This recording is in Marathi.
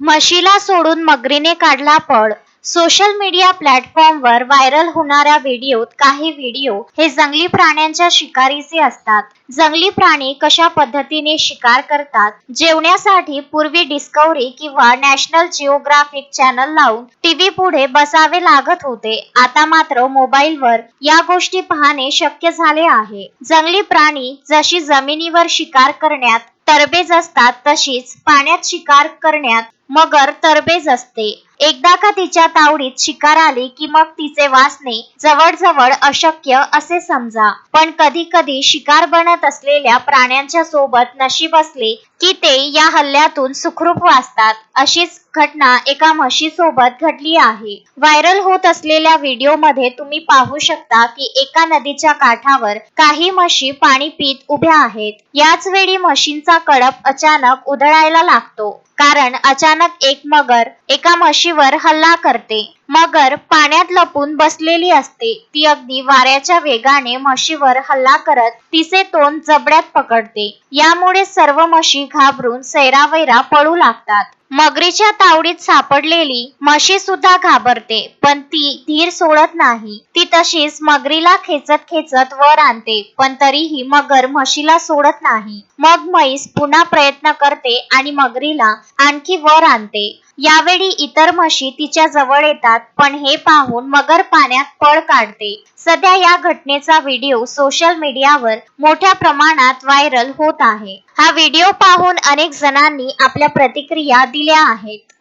म्हशीला सोडून मगरीने काढला पळ. सोशल मीडिया प्लॅटफॉर्मवर व्हायरल होणाऱ्या व्हिडिओत काही व्हिडिओ हे जंगली प्राण्यांच्या शिकारीचे असतात. जंगली प्राणी कशा पद्धतीने शिकार करतात जेवण्यासाठी पूर्वी डिस्कवरी किंवा नॅशनल जिओग्राफिक चॅनल लावून टीव्ही पुढे बसावे लागत होते. आता मात्र मोबाईलवर या गोष्टी पाहणे शक्य झाले आहे. जंगली प्राणी जशी जमिनीवर शिकार करण्यात तरबेज असतात तशीच पाण्यात शिकार करण्यात मगर तरबेज असते. एकदा का तिच्या तावडीत शिकार आली की मग तिचे वाचणे जवळजवळ अशक्य असे समजा. पण कधी कधी शिकार बनत असलेल्या प्राण्यांच्या सोबत नशीब असले की ते या हल्ल्यातून सुखरूप वाचतात. अशीच घटना एका म्हशी सोबत घडली आहे. व्हायरल होत असलेल्या व्हिडिओमध्ये तुम्ही पाहू शकता की एका नदीच्या काठावर काही म्हशी पाणी पीत उभ्या आहेत. याच वेळी म्हशींचा कळप अचानक उधळायला लागतो. कारण अचानक एक मगर एका म्हशीवर हल्ला करते. मगर पाण्यात लपून बसलेली असते. ती अगदी वाऱ्याच्या वेगाने म्हशीवर हल्ला करत तिचे तोंड जबड्यात पकडते. यामुळे सर्व म्हशी घाबरून सैरावैरा पळू लागतात. मगरीच्या तावडीत सापडलेली म्हशी सुद्धा घाबरते पण ती धीर सोडत नाही. ती तशीच मगरीला खेचत खेचत वर आणते पण तरीही मगर म्हशीला सोडत नाही. मग म्हैस पुन्हा प्रयत्न करते आणि मगरीला आणखी वर आणते. यावेळी इतर म्हशी तिच्या जवळ येतात पण हे पाहून मगर पाण्यात पळ काढते. सध्या या घटनेचा व्हिडिओ सोशल मीडियावर मोठ्या प्रमाणात व्हायरल होत आहे. हा व्हिडिओ पाहून अनेक जणांनी आपल्या प्रतिक्रिया दिल्या आहेत.